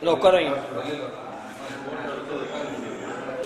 இல்லை உட்கார வைங்க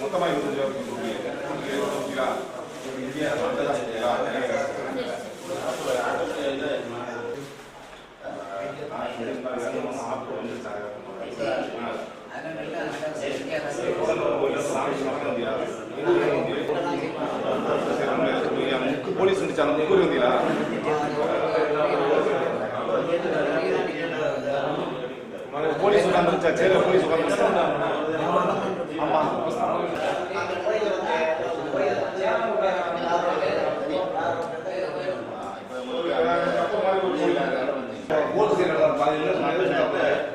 மொத்தமாக இருபத்தஞ்சு ரூபா இந்தியா போலீஸ் வந்துச்சு முக்கூரி வந்தீங்களா போலீஸ் உட்காந்துருச்சா சேரில் போலீஸ் உட்காந்துருச்சா ஆமா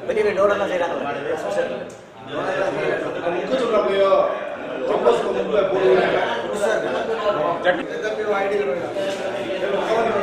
பெரிய டோரெல்லாம் செய்கிறாங்க முக்க ரொம்ப முக்கிய போடுவாங்க பக்கத்தில்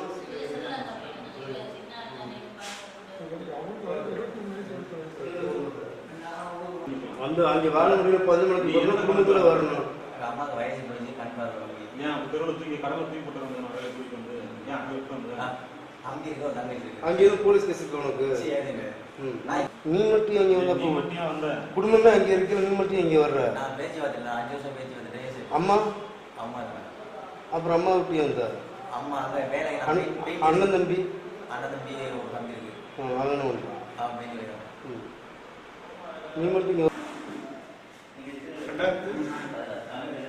வந்து அங்கே வாழ முடியும் பதினஞ்சு மணிக்கு குடும்பத்தில் வரணும். அம்மாவுக்கு வயசு முடிஞ்சு கண் பார்வை ஏன் தெருவில் தூக்கி கடவுள் தூக்கி போட்டு வந்து நான் தூக்கி வந்து ஏன் அங்கே விட்டு வந்து? அங்கே இருக்க ஒரு தங்கச்சி இருக்கு. அங்கே எதுவும் போலீஸ் கேஸ் இருக்கு உனக்கு. நீ மட்டும் அங்கே வந்த குடும்பமே அங்கே இருக்கிற நீ மட்டும் இங்கே வர்ற? நான் பேச்சு வார்த்தை அஞ்சு வருஷம் பேச்சு வந்துட்டு அம்மா? அம்மா. அப்புறம் அம்மா எப்படி வந்த? அம்மா அங்கே வேலை அண்ணன் அண்ணன் தம்பி? அண்ணன் தம்பி ஒரு தம்பி இருக்கு.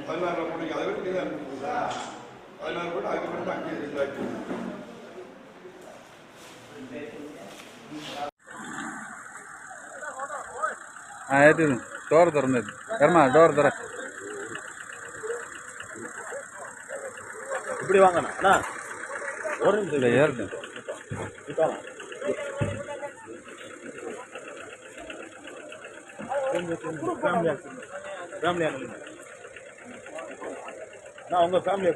பதினாறு கோடி அதை நீங்கள் பதினாறு கோடி அதுக்கப்புறம் அங்கே இதாக்கி ஆ ஏற்றிடு டோர் திறந்தது கர்மா டோர் தர இப்படி வாங்கண்ணா. அண்ணா ஒரு நிமிஷம் இப்போ ஃபேமிலியா ஃபேமிலியா நான் உங்கள் ஃபேமிலியை